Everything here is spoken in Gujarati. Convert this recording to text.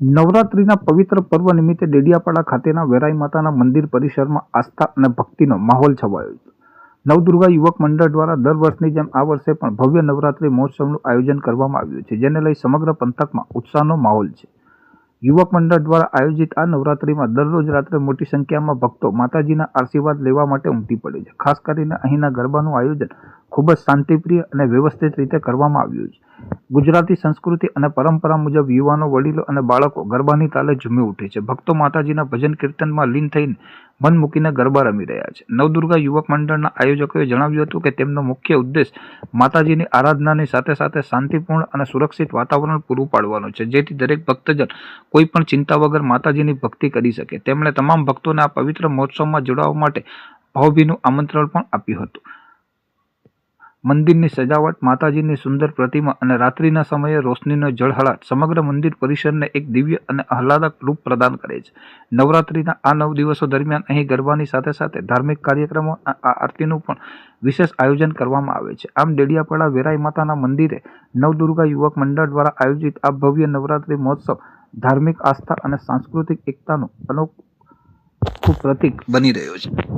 નવરાત્રિના પવિત્ર પર્વ નિમિત્તે ડેડિયાપાડા ખાતેના વેરાઈ માતાના મંદિર પરિસરમાં આસ્થા અને ભક્તિનો માહોલ છવાયો હતો નવદુર્ગા યુવક મંડળ દ્વારા દર વર્ષની જેમ આ વર્ષે પણ ભવ્ય નવરાત્રિ મહોત્સવનું આયોજન કરવામાં આવ્યું છે, જેને લઈ સમગ્ર પંથકમાં ઉત્સાહનો માહોલ છે. યુવક મંડળ દ્વારા આયોજિત આ નવરાત્રિમાં દરરોજ રાત્રે મોટી સંખ્યામાં ભક્તો માતાજીના આશીર્વાદ લેવા માટે ઉમટી પડે છે. ખાસ કરીને અહીંના ગરબાનું આયોજન ખૂબ જ શાંતિપ્રિય અને વ્યવસ્થિત રીતે કરવામાં આવ્યું છે. ગુજરાતી સંસ્કૃતિ અને પરંપરા મુજબ યુવાનો, વડીલો અને બાળકો ગરબાની તાલે ઝૂમી ઉઠે છે. ભક્તો માતાજીના ભજન કીર્તનમાં લીન થઈને મન મૂકીને ગરબા રમી રહ્યા છે. નવદુર્ગા યુવક મંડળના આયોજકોએ જણાવ્યું હતું કે તેમનો મુખ્ય ઉદ્દેશ માતાજીની આરાધનાની સાથે સાથે શાંતિપૂર્ણ અને સુરક્ષિત વાતાવરણ પૂરું પાડવાનો છે, જેથી દરેક ભક્તજન કોઈ પણ ચિંતા વગર માતાજીની ભક્તિ કરી શકે. તેમણે તમામ ભક્તોને આ પવિત્ર મહોત્સવમાં જોડાવા માટે ભાવભીનું આમંત્રણ પણ આપ્યું હતું. મંદિરની સજાવટ, માતાજીની સુંદર પ્રતિમા અને રાત્રિના સમયે રોશનીનો જળહળાટ સમગ્ર મંદિર પરિસરને એક દિવ્ય અને આહલાદક રૂપ પ્રદાન કરે છે. નવરાત્રિના આ નવ દિવસો દરમિયાન અહીં ગરબાની સાથે સાથે ધાર્મિક કાર્યક્રમો આ આરતીનું પણ વિશેષ આયોજન કરવામાં આવે છે. આમ ડેડિયાપાડા વેરાઈ માતાના મંદિરે નવદુર્ગા યુવક મંડળ દ્વારા આયોજિત આ ભવ્ય નવરાત્રિ મહોત્સવ ધાર્મિક આસ્થા અને સાંસ્કૃતિક એકતાનું અનોખું પ્રતીક બની રહ્યો છે.